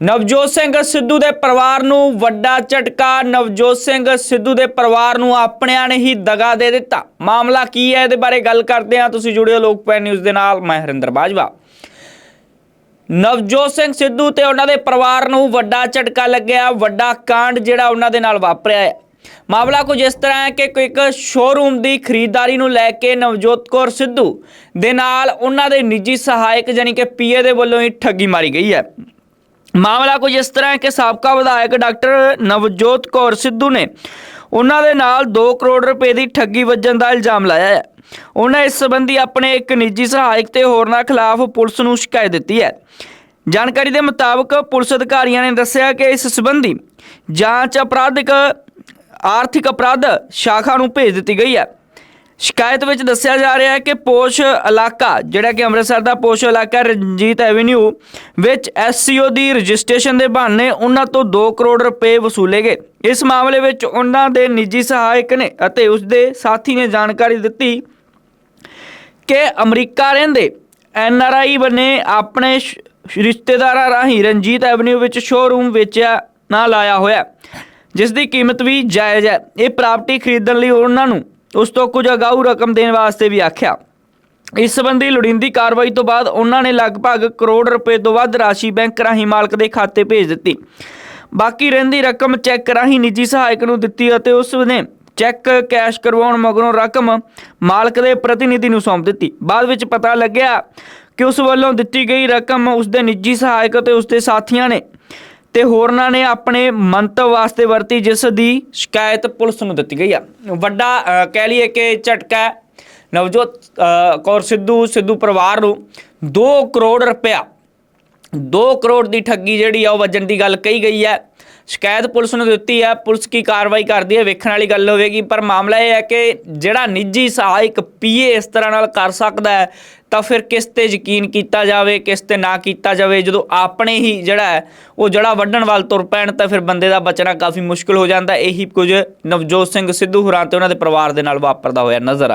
ਨਵਜੋਤ ਸਿੰਘ ਸਿੱਧੂ ਦੇ ਪਰਿਵਾਰ ਨੂੰ ਵੱਡਾ ਝਟਕਾ। ਨਵਜੋਤ ਸਿੰਘ ਸਿੱਧੂ ਦੇ ਪਰਿਵਾਰ ਨੂੰ ਆਪਣਿਆਂ ਨੇ ਹੀ ਦਗਾ ਦੇ ਦਿੱਤਾ। ਮਾਮਲਾ ਕੀ ਹੈ ਇਹਦੇ ਬਾਰੇ ਗੱਲ ਕਰਦੇ ਹਾਂ। ਤੁਸੀਂ ਜੁੜੇ ਜੁੜਿਓ ਲੋਕਪਾਲ ਨਿਊਜ਼ ਦੇ ਨਾਲ। ਮੈਂ ਹਰਿੰਦਰ ਬਾਜਵਾ। ਨਵਜੋਤ ਸਿੰਘ ਸਿੱਧੂ ਤੇ ਉਹਨਾਂ ਦੇ ਪਰਿਵਾਰ ਨੂੰ ਵੱਡਾ ਝਟਕਾ ਲੱਗਿਆ। ਵੱਡਾ ਕਾਂਡ ਜਿਹੜਾ ਉਹਨਾਂ ਦੇ ਨਾਲ ਵਾਪਰਿਆ ਹੈ। ਮਾਮਲਾ ਕੁਝ ਇਸ ਤਰ੍ਹਾਂ ਹੈ ਕਿ ਕੋਈ ਇੱਕ ਸ਼ੋਰੂਮ ਦੀ ਖਰੀਦਦਾਰੀ ਨੂੰ ਲੈ ਕੇ ਨਵਜੋਤ ਕੌਰ ਸਿੱਧੂ ਦੇ ਨਾਲ ਉਹਨਾਂ ਦੇ ਨਿੱਜੀ ਸਹਾਇਕ ਯਾਨੀ ਕਿ ਪੀਏ ਦੇ ਵੱਲੋਂ ਹੀ ਠੱਗੀ ਮਾਰੀ ਗਈ ਹੈ। ਮਾਮਲਾ ਕੁਝ ਇਸ ਤਰ੍ਹਾਂ ਹੈ ਕਿ ਸਾਬਕਾ ਵਿਧਾਇਕ ਡਾਕਟਰ ਨਵਜੋਤ ਕੌਰ ਸਿੱਧੂ ਨੇ ਉਹਨਾਂ ਦੇ ਨਾਲ 2 ਕਰੋੜ ਰੁਪਏ ਦੀ ਠੱਗੀ ਵੱਜਣ ਦਾ ਇਲਜ਼ਾਮ ਲਾਇਆ ਹੈ। ਉਹਨਾਂ ਇਸ ਸੰਬੰਧੀ ਆਪਣੇ ਇੱਕ ਨਿੱਜੀ ਸਹਾਇਕ ਤੇ ਹੋਰਨਾਂ ਖਿਲਾਫ ਪੁਲਿਸ ਨੂੰ ਸ਼ਿਕਾਇਤ ਦਿੱਤੀ ਹੈ। ਜਾਣਕਾਰੀ ਦੇ ਮੁਤਾਬਕ ਪੁਲਿਸ ਅਧਿਕਾਰੀਆਂ ਨੇ ਦੱਸਿਆ ਕਿ ਇਸ ਸੰਬੰਧੀ ਜਾਂਚ ਅਪਰਾਧਿਕ ਆਰਥਿਕ ਅਪਰਾਧ ਸ਼ਾਖਾ ਨੂੰ ਭੇਜ ਦਿੱਤੀ ਗਈ ਹੈ। ਸ਼ਿਕਾਇਤ ਵਿੱਚ ਦੱਸਿਆ ਜਾ ਰਿਹਾ ਹੈ ਕਿ ਪੋਸ਼ ਇਲਾਕਾ, ਜਿਹੜਾ ਕਿ ਅੰਮ੍ਰਿਤਸਰ ਦਾ ਪੋਸ਼ ਇਲਾਕਾ ਰਣਜੀਤ ਐਵੇਨਿਊ, ਵਿੱਚ ਐਸਸੀਓ ਦੀ ਰਜਿਸਟ੍ਰੇਸ਼ਨ ਦੇ ਬਹਾਨੇ ਉਹਨਾਂ ਤੋਂ 2 ਕਰੋੜ ਰੁਪਏ ਵਸੂਲੇ ਗਏ। ਇਸ ਮਾਮਲੇ ਵਿੱਚ ਉਹਨਾਂ ਦੇ ਨਿੱਜੀ ਸਹਾਇਕ ਨੇ ਅਤੇ ਉਸ ਦੇ ਸਾਥੀ ਨੇ ਜਾਣਕਾਰੀ ਦਿੱਤੀ ਕਿ ਅਮਰੀਕਾ ਰਹਿੰਦੇ ਐਨ ਆਰ ਆਈ ਬਨੇ ਆਪਣੇ ਰਿਸ਼ਤੇਦਾਰਾਂ ਰਾਹੀਂ ਰਣਜੀਤ ਐਵਨਿਊ ਵਿੱਚ ਸ਼ੋਰੂਮ ਵੇਚਿਆ ਨਾ ਲਾਇਆ ਹੋਇਆ। ਜਿਸ ਦੀ ਕੀਮਤ ਵੀ ਜਾਇਜ਼ ਹੈ। ਇਹ ਪ੍ਰਾਪਰਟੀ ਖਰੀਦਣ ਲਈ ਉਹਨਾਂ ਨੂੰ ਉਸ ਤੋਂ ਕੁਝ ਅਗਾਊ ਰਕਮ ਦੇਣ ਵਾਸਤੇ ਵੀ ਆਖਿਆ। ਇਸ ਸੰਬੰਧੀ ਲੋੜੀਂਦੀ ਕਾਰਵਾਈ ਤੋਂ ਬਾਅਦ ਉਹਨਾਂ ਨੇ ਲਗਭਗ ਕਰੋੜ ਰੁਪਏ ਤੋਂ ਵੱਧ ਰਾਸ਼ੀ ਬੈਂਕ ਰਾਹੀਂ ਮਾਲਕ ਦੇ ਖਾਤੇ ਭੇਜ ਦਿੱਤੀ। ਬਾਕੀ ਰਹਿੰਦੀ ਰਕਮ ਚੈੱਕ ਰਾਹੀਂ ਨਿੱਜੀ ਸਹਾਇਕ ਨੂੰ ਦਿੱਤੀ ਅਤੇ ਉਸ ਨੇ ਚੈੱਕ ਕੈਸ਼ ਕਰਵਾਉਣ ਮਗਰੋਂ ਰਕਮ ਮਾਲਕ ਦੇ ਪ੍ਰਤੀਨਿਧੀ ਨੂੰ ਸੌਂਪ ਦਿੱਤੀ। ਬਾਅਦ ਵਿੱਚ ਪਤਾ ਲੱਗਿਆ ਕਿ ਉਸ ਵੱਲੋਂ ਦਿੱਤੀ ਗਈ ਰਕਮ ਉਸ ਦੇ ਨਿੱਜੀ ਸਹਾਇਕ ਅਤੇ ਉਸ ਦੇ ਸਾਥੀਆਂ ਨੇ ਤੇ ਹੋਰਨਾਂ ਨੇ ਆਪਣੇ ਮੰਤਵ ਵਾਸਤੇ ਵਰਤੀ, ਜਿਸ ਦੀ ਸ਼ਿਕਾਇਤ ਪੁਲਿਸ ਨੂੰ ਦਿੱਤੀ ਗਈ ਆ। ਵੱਡਾ ਕਹਿ ਲਈਏ ਕਿ ਝਟਕਾ ਨਵਜੋਤ ਕੌਰ ਸਿੱਧੂ ਸਿੱਧੂ ਪਰਿਵਾਰ ਨੂੰ 2 ਕਰੋੜ ਰੁਪਇਆ 2 ਕਰੋੜ ਦੀ ਠੱਗੀ ਜਿਹੜੀ ਆ ਉਹ ਵੱਜਣ ਦੀ ਗੱਲ ਕਹੀ ਗਈ ਹੈ। ਸ਼ਿਕਾਇਤ ਪੁਲਿਸ ਨੂੰ ਦਿੱਤੀ ਹੈ। ਪੁਲਿਸ ਕੀ ਕਾਰਵਾਈ ਕਰਦੀ ਹੈ ਵੇਖਣ ਵਾਲੀ ਗੱਲ ਹੋਵੇਗੀ। ਪਰ ਮਾਮਲਾ ਇਹ ਹੈ ਕਿ ਜਿਹੜਾ ਨਿੱਜੀ ਸਹਾਇਕ ਪੀਏ ਇਸ ਤਰ੍ਹਾਂ ਨਾਲ ਕਰ ਸਕਦਾ ਹੈ, ਤਾਂ ਫਿਰ ਕਿਸ ਤੇ ਯਕੀਨ ਕੀਤਾ ਜਾਵੇ, ਕਿਸ ਤੇ ਨਾ ਕੀਤਾ ਜਾਵੇ? ਜਦੋਂ ਆਪਣੇ ਹੀ ਜਿਹੜਾ ਉਹ ਜੜਾ ਵੱਢਣ ਵੱਲ ਤੁਰ ਪੈਣ, ਤਾਂ ਫਿਰ ਬੰਦੇ ਦਾ ਬਚਣਾ ਕਾਫੀ ਮੁਸ਼ਕਲ ਹੋ ਜਾਂਦਾ ਇਹੀ ਕੁਝ ਨਵਜੋਤ ਸਿੰਘ ਸਿੱਧੂ ਹੁਰਾਂ ਤੇ ਉਹਨਾਂ ਦੇ ਪਰਿਵਾਰ ਦੇ ਨਾਲ ਵਾਪਰਦਾ ਹੋਇਆ ਨਜ਼ਰ ਆਇਆ।